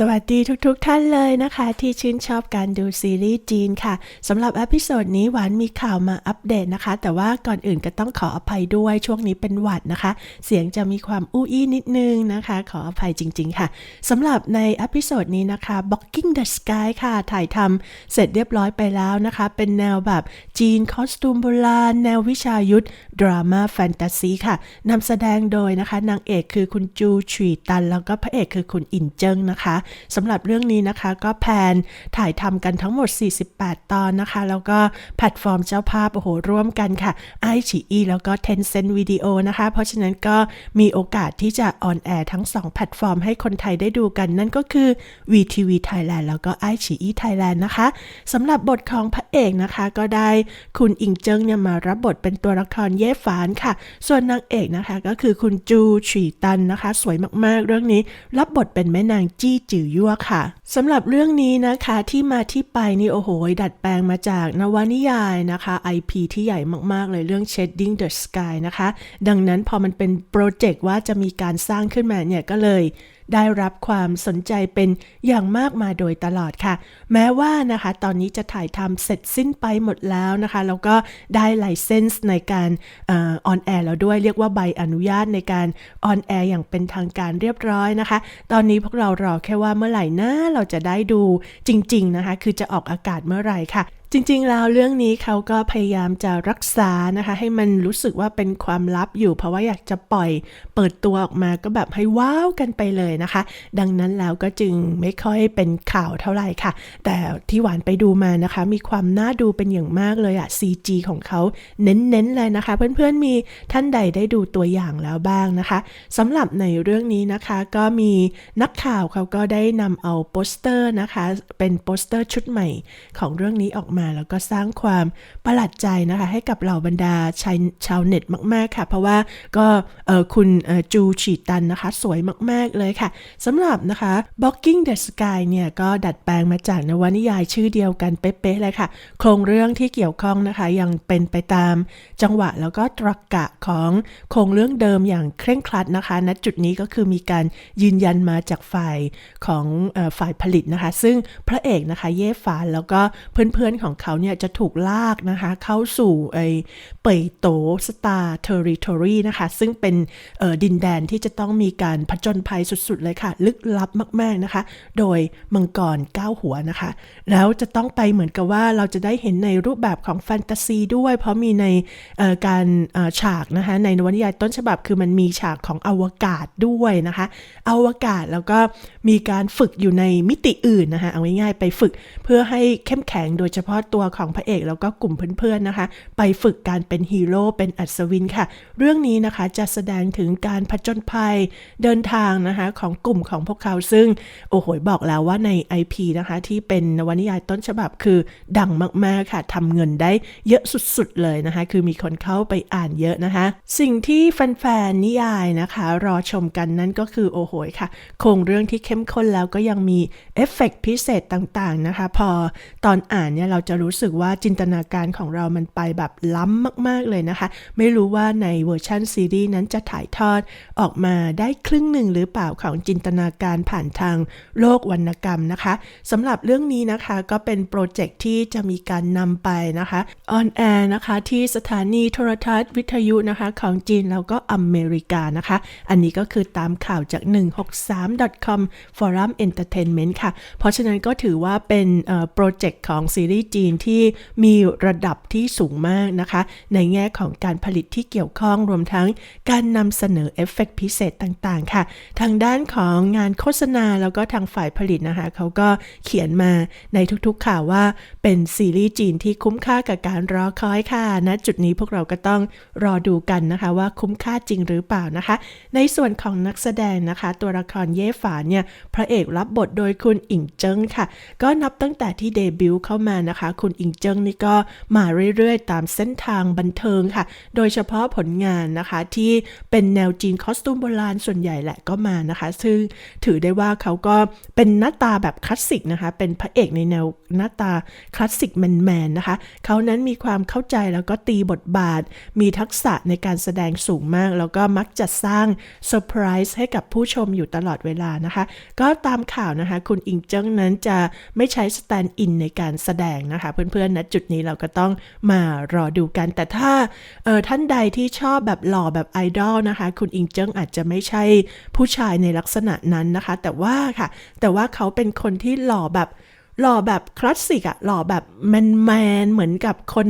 สวัสดีทุกๆทท่านเลยนะคะ ที่ชื่นชอบการดูซีรีส์จีนค่ะสำหรับอพิโซดนี้หวานมีข่าวมาอัปเดตนะคะ แต่ว่าก่อนอื่นก็ต้องขออภัยด้วยช่วงนี้เป็นหวัดนะคะ เสียงจะมีความอู้อี้นิดนึงนะคะ ขออภัยจริง ๆ ค่ะสำหรับในอพิโซดนี้นะคะ Blocking the Sky ค่ะ ถ่ายทำเสร็จเรียบร้อยไปแล้วนะคะ เป็นแนวแบบจีนคอสตูมโบราณแนววิชายุทธดราม่าแฟนตาซีค่ะนำแสดงโดยนะคะนางเอกคือคุณจูฉีตันแล้วก็พระเอกคือคุณอินเจิ้งนะคะสำหรับเรื่องนี้นะคะก็แพนถ่ายทำกันทั้งหมด 48 ตอนนะคะ แล้วก็แพลตฟอร์มเจ้าภาพโอ้โหร่วมกันค่ะไอชีอีแล้วก็ Tencent Video นะคะ เพราะฉะนั้นก็มีโอกาสที่จะออนแอร์ทั้ง 2 แพลตฟอร์มให้คนไทยได้ดูกัน นั่นก็คือ VTV Thailand แล้วก็ไอชีอี Thailand นะคะสำหรับบทของพระเอกนะคะ ก็ได้คุณอิงเจิ้งเนี่ยมารับบทเป็นตัวละครเย่ฟานค่ะ ส่วนนางเอกนะคะก็คือคุณจูฉีตันนะคะ สวยมากๆ เรื่องนี้รับบทเป็นแม่นางจี้จือยั่วค่ะสำหรับเรื่องนี้นะคะที่มาที่ไปนี่โอ้โห ดัดแปลงมาจากนวนิยายนะคะ IP ที่ใหญ่มาก ๆ เลยเรื่อง Shading the Sky นะคะ ดังนั้นพอมันเป็นโปรเจกต์ว่าจะมีการสร้างขึ้นมาเนี่ยก็เลย ได้รับความสนใจเป็นอย่างมากมาโดยตลอดค่ะ แม้ว่านะคะตอนนี้จะถ่ายทำเสร็จสิ้นไปหมดแล้วนะคะแล้วก็ได้ไลเซนส์ในการออนแอร์แล้วด้วยเรียกว่าใบอนุญาตในการออนแอร์อย่างเป็นทางการเรียบร้อยนะคะ ตอนนี้พวกเรารอแค่ว่าเมื่อไหร่นะเราจะได้ดูจริง ๆนะคะ คือจะออกอากาศเมื่อไหร่ค่ะ จริงๆ แล้วเรื่องนี้เขาก็พยายามจะรักษานะคะ ให้มันรู้สึกว่าเป็นความลับอยู่ เพราะว่าอยากจะปล่อยเปิดตัวออกมาก็แบบให้ว้าวกันไปเลยนะคะ ดังนั้นแล้วก็จึงไม่ค่อยเป็นข่าวเท่าไหร่ค่ะ แต่ที่หวานไปดูมานะคะ มีความน่าดูเป็นอย่างมากเลยอะ CG ของเขาเน้นๆเลยนะคะ เพื่อนๆมีท่านใดได้ดูตัวอย่างแล้วบ้างนะคะสำหรับในเรื่องนี้นะคะก็มีนักข่าวเขาก็ได้นำเอาโปสเตอร์นะคะ เป็นโปสเตอร์ชุดใหม่ของเรื่องนี้ออกมาแล้วก็สร้างความประหลาดใจนะคะ ให้กับเหล่าบรรดาชายชาวเน็ตมาก ๆ ค่ะ เพราะว่าก็คุณจูฉีตันนะคะ สวยมาก ๆ เลยค่ะสำหรับนะคะ Blocking the Sky เนี่ยก็ดัดแปลงมาจากนวนิยายชื่อเดียวกันเป๊ะ ๆ เลยค่ะ โครงเรื่องที่เกี่ยวข้องนะคะ ยังเป็นไปตามจังหวะแล้วก็ตรรกะของโครงเรื่องเดิมอย่างเคร่งครัดนะคะณจุดนี้ก็คือมีการยืนยันมาจากฝ่ายของฝ่ายผลิตนะคะ ซึ่งพระเอกนะคะเย่ฟานแล้วก็เพื่อนๆของเขาเนี่ยจะถูกลากนะคะเข้าสู่ไอเปยโตสตาร์เทอริทอรีนะคะ ซึ่งเป็นดินแดนที่จะต้องมีการผจญภัยสุดๆเลยค่ะ ลึกลับมากๆนะคะ โดยมังกรก้าวหัวนะคะ แล้วจะต้องไปเหมือนกับว่าเราจะได้เห็นในรูปแบบของแฟนตาซีด้วย เพราะมีในการฉากนะคะในนวนิยายต้นฉบับคือมันมีฉากของอวกาศด้วยนะคะอวกาศแล้วก็มีการฝึกอยู่ในมิติอื่นนะคะเอาง่ายๆไปฝึกเพื่อให้เข้มแข็งโดยเฉพาะตัวของพระเอกแล้วก็กลุ่มเพื่อนๆนะคะ ไปฝึกการเป็นฮีโร่เป็นอัศวินค่ะ เรื่องนี้นะคะจะแสดงถึงการผจญภัยเดินทางนะคะของกลุ่มของพวกเขาซึ่ง โอ้โหบอกแล้วว่าใน IP นะคะที่เป็นนวนิยายต้นฉบับคือดังมากๆค่ะทำเงินได้เยอะสุดๆเลยนะคะ คือมีคนเข้าไปอ่านเยอะนะคะ สิ่งที่แฟนๆนิยายนะคะ รอชมกันนั่นก็คือโอ้โหค่ะโครงเรื่องที่เข้มข้นแล้วก็ยังมีเอฟเฟกพิเศษต่างๆนะคะ พอตอนอ่านเนี่ยเราจะรู้สึกว่าจินตนาการของเรามันไปแบบล้ำมาก ๆ เลยนะคะ ไม่รู้ว่าในเวอร์ชันซีรีส์นั้นจะถ่ายทอดออกมาได้ครึ่งหนึ่งหรือเปล่าของจินตนาการผ่านทางโลกวรรณกรรมนะคะสำหรับเรื่องนี้นะคะก็เป็นโปรเจกต์ที่จะมีการนำไปนะคะออนแอร์นะคะที่สถานีโทรทัศน์วิทยุนะคะของจีนแล้วก็อเมริกานะคะ อันนี้ก็คือตามข่าวจาก 163.com Forum Entertainment ค่ะ เพราะฉะนั้นก็ถือว่าเป็นโปรเจกต์ของซีรีส์จีนที่มีระดับที่สูงมากนะคะ ในแง่ของการผลิตที่เกี่ยวข้องรวมทั้งการนำเสนอเอฟเฟกพิเศษต่างๆ ค่ะ ทางด้านของงานโฆษณาแล้วก็ทางฝ่ายผลิตนะคะเขาก็เขียนมาในทุกๆข่าวว่าเป็นซีรีส์จีนที่คุ้มค่ากับการรอคอยค่ะณนะจุดนี้พวกเราก็ต้องรอดูกันนะคะว่าคุ้มค่าจริงหรือเปล่านะคะ ในส่วนของนักแสดงนะคะ ตัวละครเย่ฝานเนี่ยพระเอกรับบทโดยคุณอิงเจิ้งค่ะ ก็นับตั้งแต่ที่เดบิวต์เข้ามานะคะคุณอิงเจิ้งนี่ก็มาเรื่อยๆ ตามเส้นทางบันเทิงค่ะ โดยเฉพาะผลงานนะคะที่เป็นแนวจีนคอสตูมโบราณส่วนใหญ่แหละก็มานะคะ ซึ่งถือได้ว่าเขาก็เป็นหน้าตาแบบคลาสสิกนะคะ เป็นพระเอกในแนวหน้าตาคลาสสิกแมนๆนะคะ เขานั้นมีความเข้าใจแล้วก็ตีบทบาท มีทักษะในการแสดงสูงมาก แล้วก็มักจะสร้างเซอร์ไพรส์ให้กับผู้ชมอยู่ตลอดเวลานะคะ ก็ตามข่าวนะคะ คุณอิงเจิ้งนั้นจะไม่ใช้สแตนด์อินในการแสดงนะคะเพื่อนๆนะจุดนี้เราก็ต้องมารอดูกัน แต่ถ้าเออท่านใดที่ชอบแบบหล่อแบบไอดอลนะคะ คุณอิงเจิ้งอาจจะไม่ใช่ผู้ชายในลักษณะนั้นนะคะ แต่ว่าค่ะ แต่ว่าเขาเป็นคนที่หล่อแบบ หล่อแบบคลาสสิกอะหล่อแบบแมนแมนๆเหมือนกับคน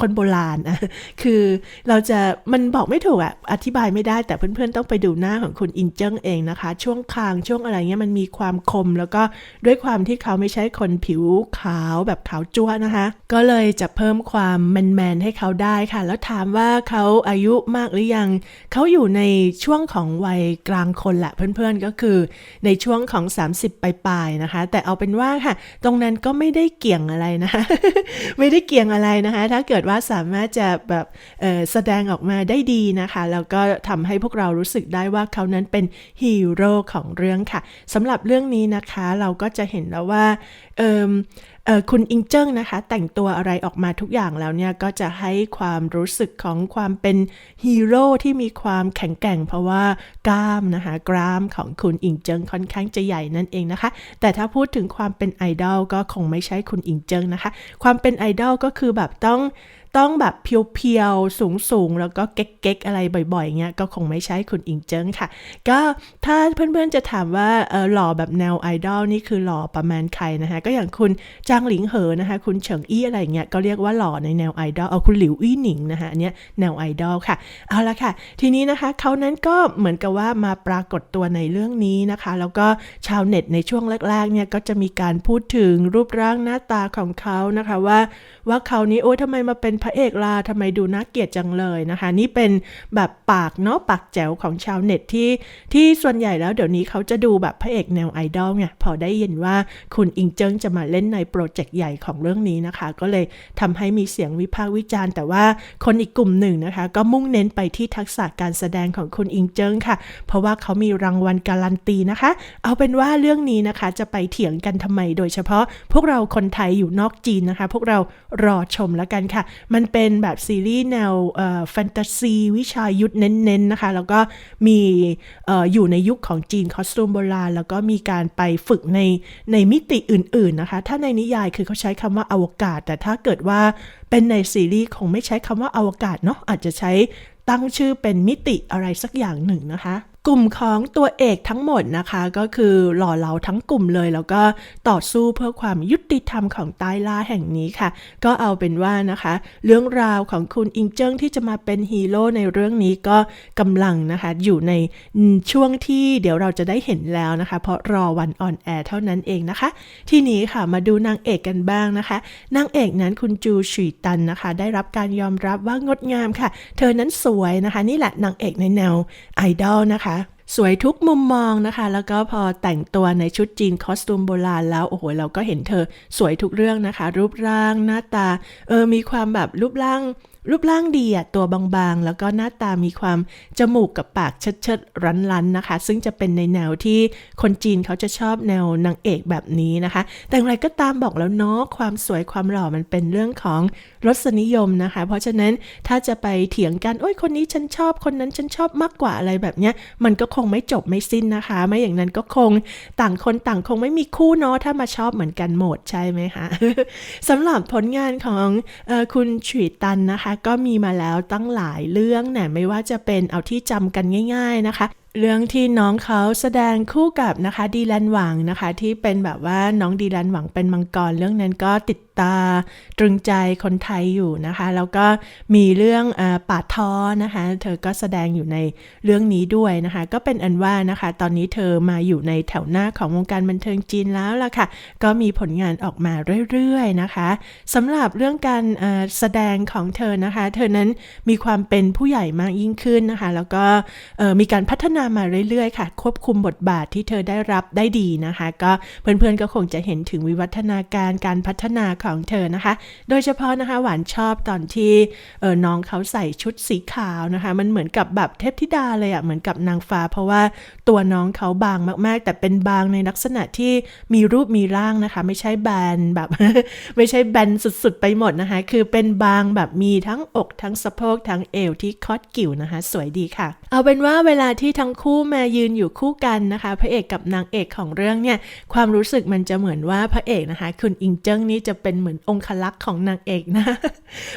คนโบราณอะคือเราจะมันบอกไม่ถูกอะอธิบายไม่ได้แต่เพื่อนๆต้องไปดูหน้าของคุณอินเจิ้งเองนะคะ ช่วงคางช่วงอะไรเงี้ยมันมีความคม แล้วก็ด้วยความที่เขาไม่ใช่คนผิวขาวแบบขาวจ้วนะคะ ก็เลยจะเพิ่มความแมนๆให้เขาได้ค่ะ แล้วถามว่าเขาอายุมากหรือยังเขาอยู่ในช่วงของวัยกลางคนแหละเพื่อนๆก็คือในช่วงของ 30ปลายๆนะคะ แต่เอาเป็นว่าค่ะตรงนั้นก็ไม่ได้เกี่ยงอะไรนะคะไม่ได้เกี่ยงอะไรนะคะ ถ้าเกิดว่าสามารถจะแบบแสดงออกมาได้ดีนะคะ แล้วก็ทำให้พวกเรารู้สึกได้ว่าเขานั้นเป็นฮีโร่ของเรื่องค่ะสำหรับเรื่องนี้นะคะ เราก็จะเห็นแล้วว่าเคุณอิงเจิ้งนะคะ แต่งตัวอะไรออกมาทุกอย่างแล้วเนี่ย ก็จะให้ความรู้สึกของความเป็นฮีโร่ที่มีความแข็งแกร่ง เพราะว่ากล้ามนะคะกรามของคุณอิงเจิ้งค่อนข้างจะใหญ่นั่นเองนะคะ แต่ถ้าพูดถึงความเป็นไอดอลก็คงไม่ใช่คุณอิงเจิ้งนะคะ ความเป็นไอดอลก็คือแบบต้อง ต้องแบบเพียวๆ สูงๆ แล้วก็เก๊กๆ อะไรบ่อยๆเงี้ยก็คงไม่ใช่คุณอิงเจิ้งค่ะ ก็ถ้าเพื่อนๆจะถามว่าเออหล่อแบบแนวไอดอลนี่คือหล่อประมาณใครนะคะก็อย่างคุณจางหลิงเหอนะคะ คุณเฉิงอี้อะไรเงี้ยก็เรียกว่าหล่อในแนวไอดอลเอาคุณหลิวอี้หนิงนะคะอันเนี้ยแนวไอดอลค่ะเอาละค่ะ ทีนี้นะคะเขานั้นก็เหมือนกับว่ามาปรากฏตัวในเรื่องนี้นะคะ แล้วก็ชาวเน็ตในช่วงแรกๆเนี่ยก็จะมีการพูดถึงรูปร่างหน้าตาของเขานะคะว่าว่าเขานี้โอ้ทำไมมาเป็นพระเอกล่ะทำไมดูน่าเกลียดจังเลยนะคะ นี่เป็นแบบปากเนาะปากแจ๋วของชาวเน็ตที่ที่ส่วนใหญ่แล้วเดี๋ยวนี้เขาจะดูแบบพระเอกแนวไอดอลไงพอได้ยินว่าคุณอิงเจิ้งจะมาเล่นในโปรเจกต์ใหญ่ของเรื่องนี้นะคะ ก็เลยทำให้มีเสียงวิพากษ์วิจารณ์ แต่ว่าคนอีกกลุ่มหนึ่งนะคะ ก็มุ่งเน้นไปที่ทักษะการแสดงของคุณอิงเจิ้งค่ะ เพราะว่าเขามีรางวัลการันตีนะคะ เอาเป็นว่าเรื่องนี้นะคะจะไปเถียงกันทำไมโดยเฉพาะพวกเราคนไทยอยู่นอกจีนนะคะ พวกเรารอชมแล้วกันค่ะมันเป็นแบบซีรีส์แนวแฟนตาซีวิชายุทธเน้นๆนะคะ แล้วก็มีอออยู่ในยุคของจีนคอสตูมโบราณ แล้วก็มีการไปฝึกในในมิติอื่นๆนะคะ ถ้าในนิยายคือเขาใช้คำว่าอวกาศ แต่ถ้าเกิดว่าเป็นในซีรีส์คงไม่ใช้คำว่าอวกาศเนาะอาจจะใช้ตั้งชื่อเป็นมิติอะไรสักอย่างหนึ่งนะคะ กลุ่มของตัวเอกทั้งหมดนะคะ ก็คือหล่อเหลาทั้งกลุ่มเลย แล้วก็ต่อสู้เพื่อความยุติธรรมของใต้ล่าแห่งนี้ค่ะ ก็เอาเป็นว่านะคะ เรื่องราวของคุณอิงเจิ้งที่จะมาเป็นฮีโร่ในเรื่องนี้ก็กำลังนะคะ อยู่ในช่วงที่เดี๋ยวเราจะได้เห็นแล้วนะคะ เพราะรอวันออนแอร์เท่านั้นเองนะคะ ทีนี้ค่ะมาดูนางเอกกันบ้างนะคะนางเอกนั้นคุณจูฉีตันนะคะ ได้รับการยอมรับว่างดงามค่ะ เธอนั้นสวยนะคะ นี่แหละนางเอกในแนวไอดอลนะคะ สวยทุกมุมมองนะคะ แล้วก็พอแต่งตัวในชุดจีนคอสตูมโบราณแล้วโอ้โหเราก็เห็นเธอสวยทุกเรื่องนะคะ รูปร่างหน้าตาเออมีความแบบรูปร่าง รูปร่างดีอะตัวบางๆ แล้วก็หน้าตามีความจมูกกับปากเชิดๆรันๆนะคะ ซึ่งจะเป็นในแนวที่คนจีนเขาจะชอบแนวนางเอกแบบนี้นะคะ แต่อย่างไรก็ตามบอกแล้วเนาะความสวยความหล่อมันเป็นเรื่องของรสนิยมนะคะ เพราะฉะนั้นถ้าจะไปเถียงกัน โอ้ยคนนี้ฉันชอบคนนั้นฉันชอบมากกว่าอะไรแบบเนี้ย มันก็คงไม่จบไม่สิ้นนะคะ ไม่อย่างนั้นก็คงต่างคนต่างคงไม่มีคู่เนาะถ้ามาชอบเหมือนกันหมดใช่ไหมคะสำหรับผลงานของออคุณฉุยตันนะคะก็มีมาแล้วตั้งหลายเรื่องเนี่ยไม่ว่าจะเป็นเอาที่จำกันง่าย ๆนะคะ เรื่องที่น้องเขาแสดงคู่กับนะคะดีแลนหวังนะคะ ที่เป็นแบบว่าน้องดีแลนหวังเป็นมังกรเรื่องนั้นก็ติดตาตรึงใจคนไทยอยู่นะคะ แล้วก็มีเรื่องออปาท้อนะคะ เธอก็แสดงอยู่ในเรื่องนี้ด้วยนะคะ ก็เป็นอันว่านะคะ ตอนนี้เธอมาอยู่ในแถวหน้าของวงการบันเทิงจีนแล้วล่ะค่ะ ก็มีผลงานออกมาเรื่อยๆนะคะสำหรับเรื่องการแสดงของเธอนะคะ เธอนั้นมีความเป็นผู้ใหญ่มากยิ่งขึ้นนะคะ แล้วก็มีการพัฒนานามาเรื่อยๆ ค่ะ ควบคุมบทบาทที่เธอได้รับได้ดีนะคะ ก็เพื่อนๆก็คงจะเห็นถึงวิวัฒนาการการพัฒนาของเธอนะคะ โดยเฉพาะนะคะหวานชอบตอนที่เออน้องเขาใส่ชุดสีขาวนะคะ มันเหมือนกับแบบเทพธิดาเลยอะ่ะเหมือนกับนางฟ้า เพราะว่าตัวน้องเขาบางมากๆ แต่เป็นบางในลักษณะที่มีรูปมีร่างนะคะ ไม่ใช่แบนแบบ ไม่ใช่แบนสุดๆ ไปหมดนะคะ คือเป็นบางแบบมีทั้งอกทั้งสะโพกทั้งเอวที่คอดกิ่วนะคะ สวยดีค่ะ เอาเป็นว่าเวลาที่ทั้งคู่มายืนอยู่คู่กันนะคะ พระเอกกับนางเอกของเรื่องเนี่ยความรู้สึกมันจะเหมือนว่าพระเอกนะคะ คุณอิงเจิ้งนี่จะเป็นเหมือนองคลักษ์ของนางเอกนะ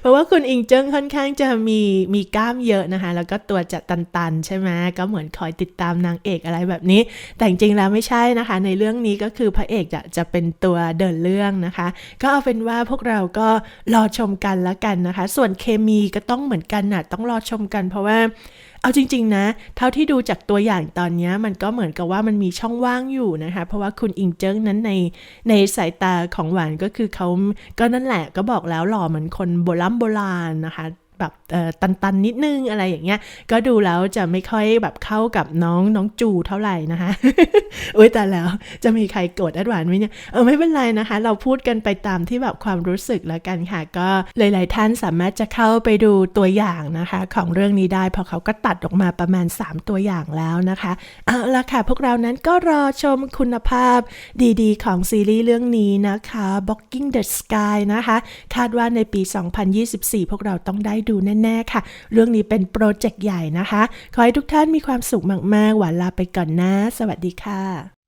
เพราะว่าคุณอิงเจิ้งค่อนข้างจะมีมีกล้ามเยอะนะคะ แล้วก็ตัวจะตันๆ ใช่ไหมก็เหมือนคอยติดตามนางเอกอะไรแบบนี้ แต่จริงๆแล้วไม่ใช่นะคะ ในเรื่องนี้ก็คือพระเอกจะจะเป็นตัวเดินเรื่องนะคะ ก็เอาเป็นว่าพวกเราก็รอชมกันแล้วกันนะคะ ส่วนเคมีก็ต้องเหมือนกันน่ะต้องรอชมกันเพราะว่า เอาจริง ๆ นะ เท่าที่ดูจากตัวอย่างตอนนี้มันก็เหมือนกับว่ามันมีช่องว่างอยู่นะคะ เพราะว่าคุณอิงเจิ้งนั้นในในสายตาของหวานก็คือเขาก็นั่นแหละก็บอกแล้วหล่อเหมือนคนโบราณโบราณนะคะ แบบตันๆนิดนึงอะไรอย่างเงี้ย ก็ดูแล้วจะไม่ค่อยแบบเข้ากับน้องน้องจูเท่าไหร่นะคะอุ้ยแต่แล้วจะมีใครโกรธแอดวานไหมเนี่ยเออไม่เป็นไรนะคะ เราพูดกันไปตามที่แบบความรู้สึกแล้วกันค่ะ ก็หลาย ๆ ท่านสามารถจะเข้าไปดูตัวอย่างนะคะ ของเรื่องนี้ได้เพราะเขาก็ตัดออกมาประมาณ 3 ตัวอย่างแล้วนะคะเอาละค่ะ พวกเรานั้นก็รอชมคุณภาพดีๆ ของซีรีส์เรื่องนี้นะคะ Blocking the Sky นะคะ คาดว่าในปี 2024 พวกเราต้องได้ดูดูแน่ๆค่ะ เรื่องนี้เป็นโปรเจกต์ใหญ่นะคะ ขอให้ทุกท่านมีความสุขมากๆ หวานลาไปก่อนนะ สวัสดีค่ะ